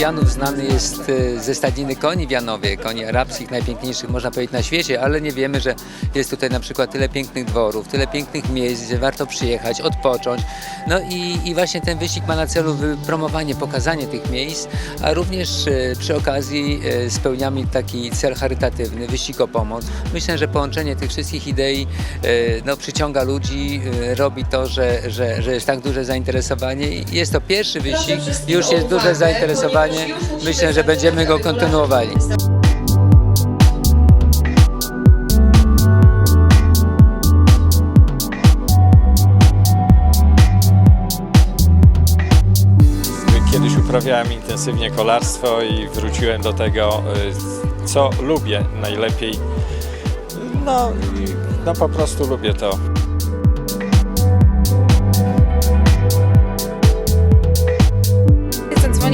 Olimpianów znany jest e, ze stadniny koni w Janowie, koni arabskich, najpiękniejszych można powiedzieć na świecie, ale nie wiemy, że jest tutaj na przykład tyle pięknych dworów, tyle pięknych miejsc, gdzie warto przyjechać, odpocząć. No i, i właśnie ten wyścig ma na celu promowanie, pokazanie tych miejsc, a również e, przy okazji e, spełniamy taki cel charytatywny, wyścig o pomoc. Myślę, że połączenie tych wszystkich idei no, przyciąga ludzi, robi to, że, że, że jest tak duże zainteresowanie. Jest to pierwszy wyścig, już jest duże zainteresowanie. Myślę, że będziemy go kontynuowali. Kiedyś uprawiałem intensywnie kolarstwo i wróciłem do tego, y, co lubię najlepiej. No, no po prostu lubię to.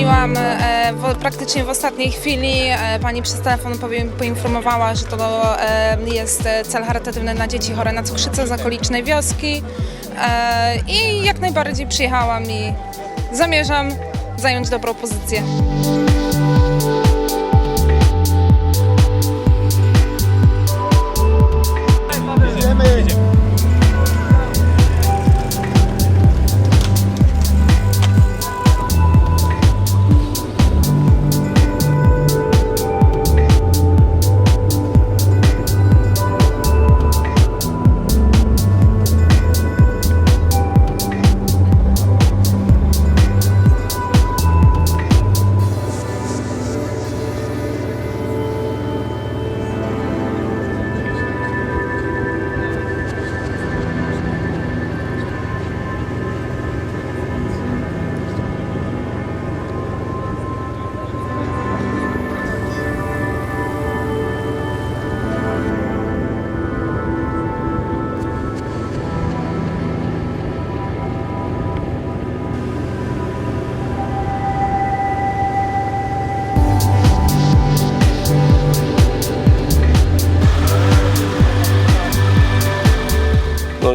Zadzwoniłam e, w, praktycznie w ostatniej chwili. E, pani przez telefon poinformowała, że to e, jest cel charytatywny na dzieci chore na cukrzycę z okolicznej wioski. I jak najbardziej przyjechałam i zamierzam zająć dobrą pozycję.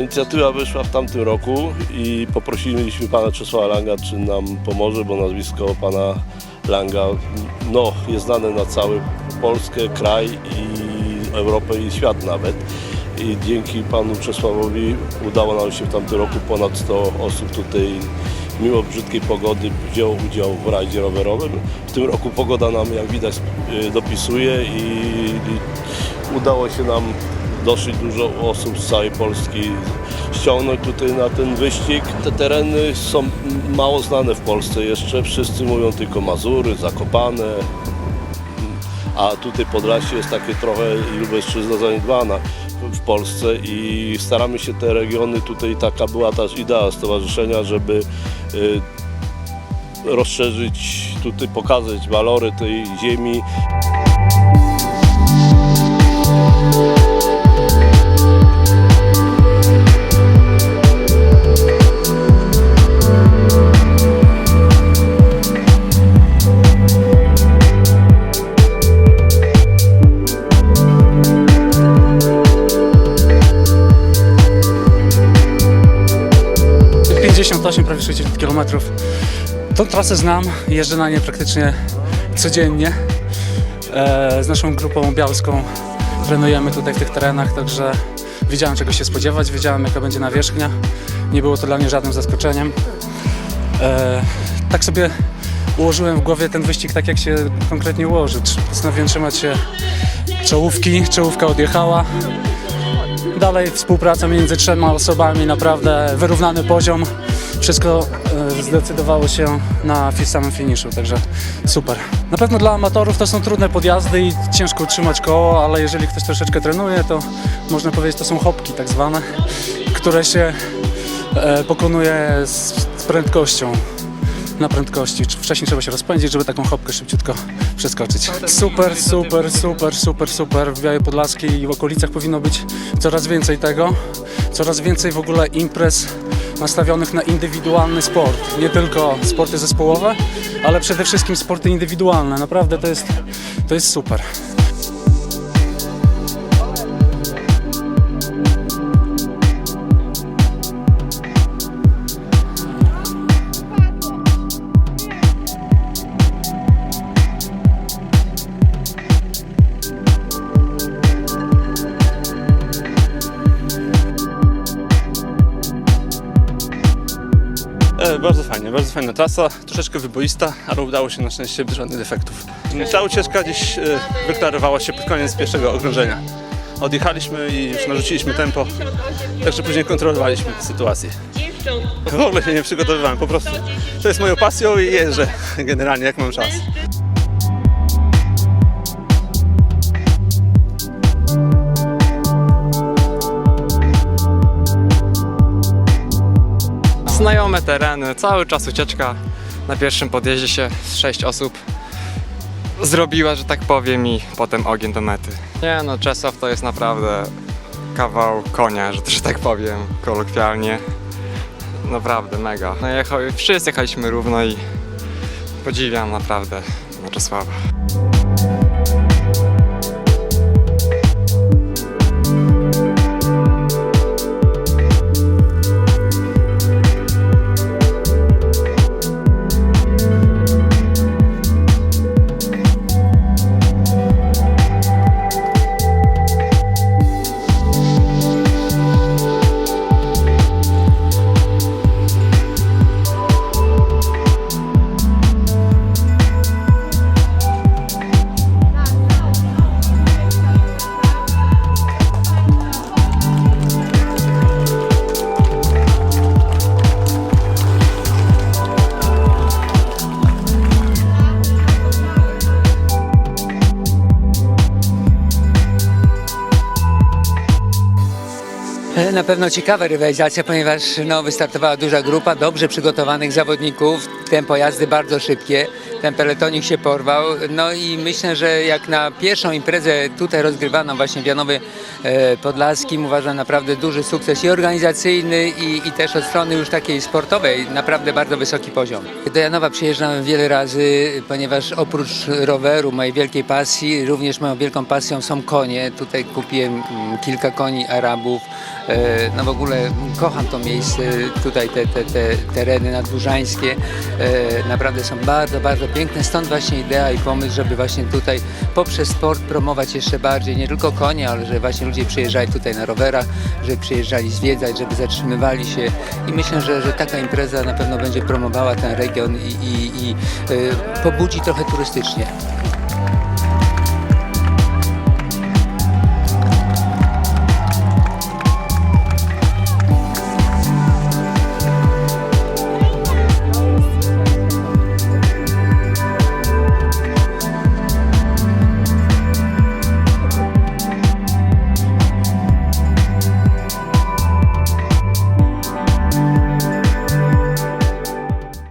Inicjatywa wyszła w tamtym roku i poprosiliśmy pana Czesława Langa, czy nam pomoże, bo nazwisko pana Langa no, jest znane na całą Polskę, kraj i Europę i świat nawet. I dzięki panu Czesławowi udało nam się w tamtym roku ponad 100 osób tutaj mimo brzydkiej pogody wzięło udział w rajdzie rowerowym. W tym roku pogoda nam jak widać y, dopisuje i udało się nam dosyć dużo osób z całej Polski ściągnąć tutaj na ten wyścig. Te tereny są mało znane w Polsce jeszcze. Wszyscy mówią tylko Mazury, Zakopane, a tutaj Podlasie jest takie trochę Lubelszczyzna zaniedbana w Polsce i staramy się te regiony, tutaj taka była też idea stowarzyszenia, żeby y, rozszerzyć, tutaj pokazać walory tej ziemi. Tych 58, prawie 60 km. Tą trasę znam, jeżdżę na niej praktycznie codziennie. E, z naszą grupą białską trenujemy tutaj w tych terenach, także wiedziałem czego się spodziewać, wiedziałem jaka będzie nawierzchnia. Nie było to dla mnie żadnym zaskoczeniem. E, tak sobie ułożyłem w głowie ten wyścig tak jak się konkretnie ułoży. Postanowiłem trzymać się czołówki, czołówka odjechała. Dalej współpraca między trzema osobami, naprawdę wyrównany poziom. Wszystko e, zdecydowało się na samym finiszu, także super. Na pewno dla amatorów to są trudne podjazdy i ciężko utrzymać koło, ale jeżeli ktoś troszeczkę trenuje, to można powiedzieć, to są hopki tak zwane, które się e, pokonuje z prędkością. Na prędkości. Wcześniej trzeba się rozpędzić, żeby taką hopkę szybciutko przeskoczyć. Super, super, super, super, super. W Białej Podlaskiej i w okolicach powinno być coraz więcej tego. Coraz więcej w ogóle imprez nastawionych na indywidualny sport. Nie tylko sporty zespołowe, ale przede wszystkim sporty indywidualne. Naprawdę to jest, to jest super. Bardzo fajna trasa, troszeczkę wyboista, ale udało się na szczęście bez żadnych defektów. Ta ucieczka gdzieś e, wyklarowała się pod koniec pierwszego okrążenia. Odjechaliśmy i już narzuciliśmy tempo, także później kontrolowaliśmy sytuację. W ogóle się nie przygotowywałem, po prostu to jest moją pasją i jeżdżę generalnie jak mam czas. Znajome tereny, cały czas ucieczka. Na pierwszym podjeździe się z sześć osób zrobiła, że tak powiem, i potem ogień do mety. Nie no, Czesław to jest naprawdę kawał konia, że, że tak powiem, kolokwialnie. Naprawdę mega. No jechał, wszyscy jechaliśmy równo i podziwiam naprawdę Czesława. Na pewno ciekawa rywalizacja, ponieważ no, wystartowała duża grupa dobrze przygotowanych zawodników, tempo jazdy bardzo szybkie, ten peletonik się porwał, no i myślę, że jak na pierwszą imprezę tutaj rozgrywaną właśnie w Janowie e, Podlaskim uważam naprawdę duży sukces i organizacyjny i, i też od strony już takiej sportowej, naprawdę bardzo wysoki poziom. Do Janowa przyjeżdżam wiele razy, ponieważ oprócz roweru, mojej wielkiej pasji, również moją wielką pasją są konie. Tutaj kupiłem mm, kilka koni Arabów, E, No w ogóle kocham to miejsce, tutaj te, te, te tereny nadburzańskie e, naprawdę są bardzo, bardzo piękne. Stąd właśnie idea i pomysł, żeby właśnie tutaj poprzez sport promować jeszcze bardziej nie tylko konie, ale że właśnie ludzie przyjeżdżali tutaj na rowerach, żeby przyjeżdżali zwiedzać, żeby zatrzymywali się i myślę, że, że taka impreza na pewno będzie promowała ten region i, i, i e, pobudzi trochę turystycznie.